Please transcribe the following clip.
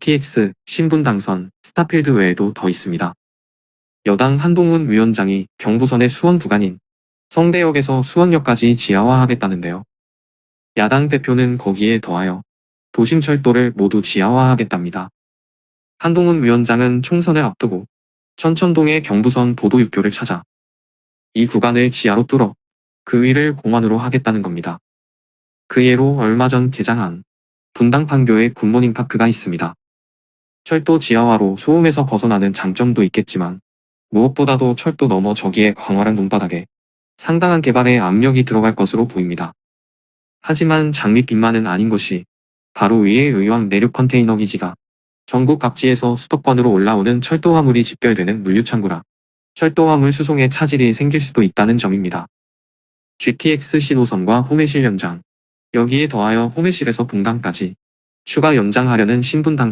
GTX, 신분 당선, 스타필드 외에도 더 있습니다. 여당 한동훈 위원장이 경부선의 수원 구간인 성대역에서 수원역까지 지하화하겠다는데요. 야당 대표는 거기에 더하여 도심철도를 모두 지하화하겠답니다. 한동훈 위원장은 총선을 앞두고 천천동의 경부선 보도육교를 찾아 이 구간을 지하로 뚫어 그 위를 공원으로 하겠다는 겁니다. 그 예로 얼마 전 개장한 분당 판교에 굿모닝 파크가 있습니다. 철도 지하화로 소음에서 벗어나는 장점도 있겠지만 무엇보다도 철도 넘어 저기에 광활한 논바닥에 상당한 개발의 압력이 들어갈 것으로 보입니다. 하지만 장밋빛만은 아닌 것이 바로 위에 의왕 내륙 컨테이너 기지가 전국 각지에서 수도권으로 올라오는 철도 화물이 집결되는 물류창구라 철도 화물 수송에 차질이 생길 수도 있다는 점입니다. GTX 신호선과 호매실 연장, 여기에 더하여 호매실에서 분당까지 추가 연장하려는 신분 당선